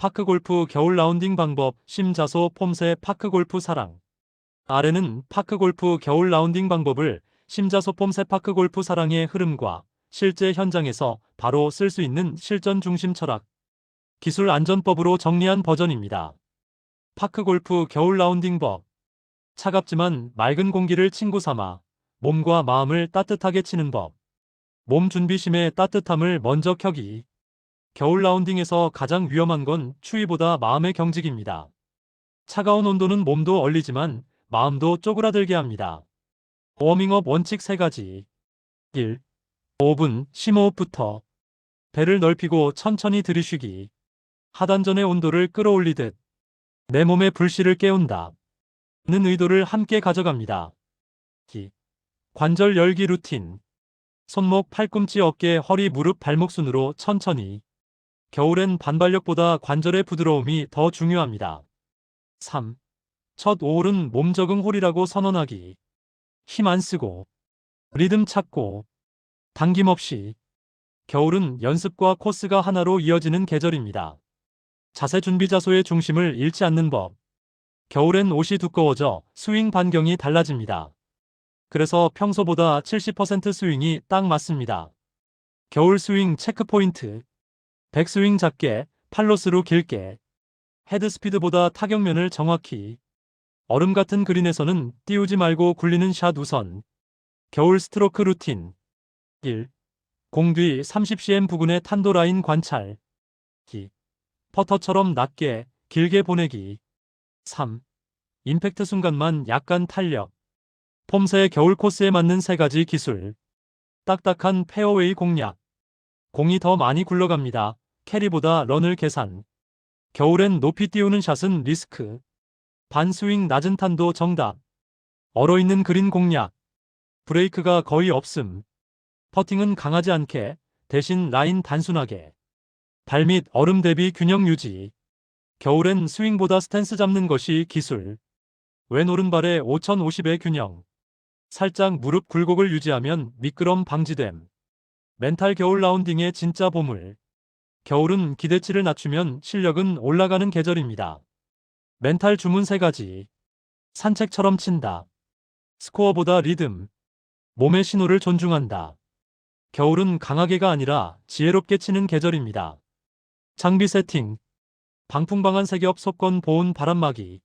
파크골프 겨울 라운딩 방법 심자소 폼새 파크골프 사랑 아래는 파크골프 겨울 라운딩 방법을 심자소 폼새 파크골프 사랑의 흐름과 실제 현장에서 바로 쓸 수 있는 실전 중심 철학 기술 안전법으로 정리한 버전입니다. 파크골프 겨울 라운딩 법 차갑지만 맑은 공기를 친구 삼아 몸과 마음을 따뜻하게 치는 법. 몸 준비심의 따뜻함을 먼저 켜기. 겨울 라운딩에서 가장 위험한 건 추위보다 마음의 경직입니다. 차가운 온도는 몸도 얼리지만 마음도 쪼그라들게 합니다. 워밍업 원칙 3가지. 1. 5분 심호흡부터. 배를 넓히고 천천히 들이쉬기. 하단전의 온도를 끌어올리듯 내 몸의 불씨를 깨운다. 는 의도를 함께 가져갑니다. 기. 관절 열기 루틴. 손목, 팔꿈치, 어깨, 허리, 무릎, 발목 순으로 천천히. 겨울엔 반발력보다 관절의 부드러움이 더 중요합니다. 3. 첫 5홀은 몸 적응 홀이라고 선언하기. 힘 안 쓰고, 리듬 찾고, 당김 없이. 겨울은 연습과 코스가 하나로 이어지는 계절입니다. 자세 준비 자소의 중심을 잃지 않는 법. 겨울엔 옷이 두꺼워져 스윙 반경이 달라집니다. 그래서 평소보다 70% 스윙이 딱 맞습니다. 겨울 스윙 체크 포인트. 백스윙 작게, 팔로스로 길게. 헤드 스피드보다 타격면을 정확히. 얼음 같은 그린에서는 띄우지 말고 굴리는 샷 우선. 겨울 스트로크 루틴. 1. 공뒤 30cm 부근의 탄도 라인 관찰. 2. 퍼터처럼 낮게, 길게 보내기. 3. 임팩트 순간만 약간 탄력. 폼새의 겨울 코스에 맞는 세 가지 기술. 딱딱한 페어웨이 공략. 공이 더 많이 굴러갑니다. 캐리보다 런을 계산. 겨울엔 높이 띄우는 샷은 리스크. 반스윙 낮은 탄도 정답. 얼어있는 그린 공략. 브레이크가 거의 없음. 퍼팅은 강하지 않게, 대신 라인 단순하게. 발밑 얼음 대비 균형 유지. 겨울엔 스윙보다 스탠스 잡는 것이 기술. 왼 오른발에 5050의 균형. 살짝 무릎 굴곡을 유지하면 미끄럼 방지됨. 멘탈 겨울 라운딩의 진짜 보물. 겨울은 기대치를 낮추면 실력은 올라가는 계절입니다. 멘탈 주문 세 가지. 산책처럼 친다. 스코어보다 리듬. 몸의 신호를 존중한다. 겨울은 강하게가 아니라 지혜롭게 치는 계절입니다. 장비 세팅. 방풍방한 세겹 속건 보온 바람막이.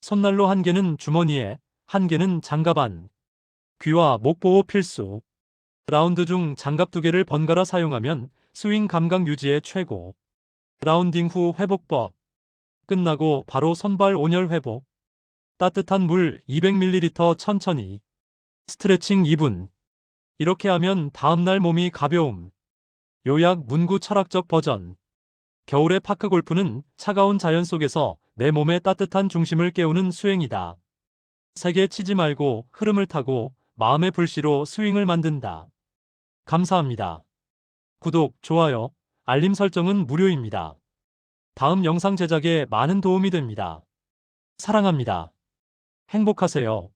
손난로 한 개는 주머니에, 한 개는 장갑 안. 귀와 목 보호 필수. 라운드 중 장갑 두 개를 번갈아 사용하면 스윙 감각 유지에 최고. 라운딩 후 회복법. 끝나고 바로 손발 온열 회복. 따뜻한 물 200ml 천천히. 스트레칭 2분. 이렇게 하면 다음날 몸이 가벼움. 요약 문구 철학적 버전. 겨울의 파크 골프는 차가운 자연 속에서 내 몸의 따뜻한 중심을 깨우는 수행이다. 세게 치지 말고 흐름을 타고 마음의 불씨로 스윙을 만든다. 감사합니다. 구독, 좋아요, 알림 설정은 무료입니다. 다음 영상 제작에 많은 도움이 됩니다. 사랑합니다. 행복하세요.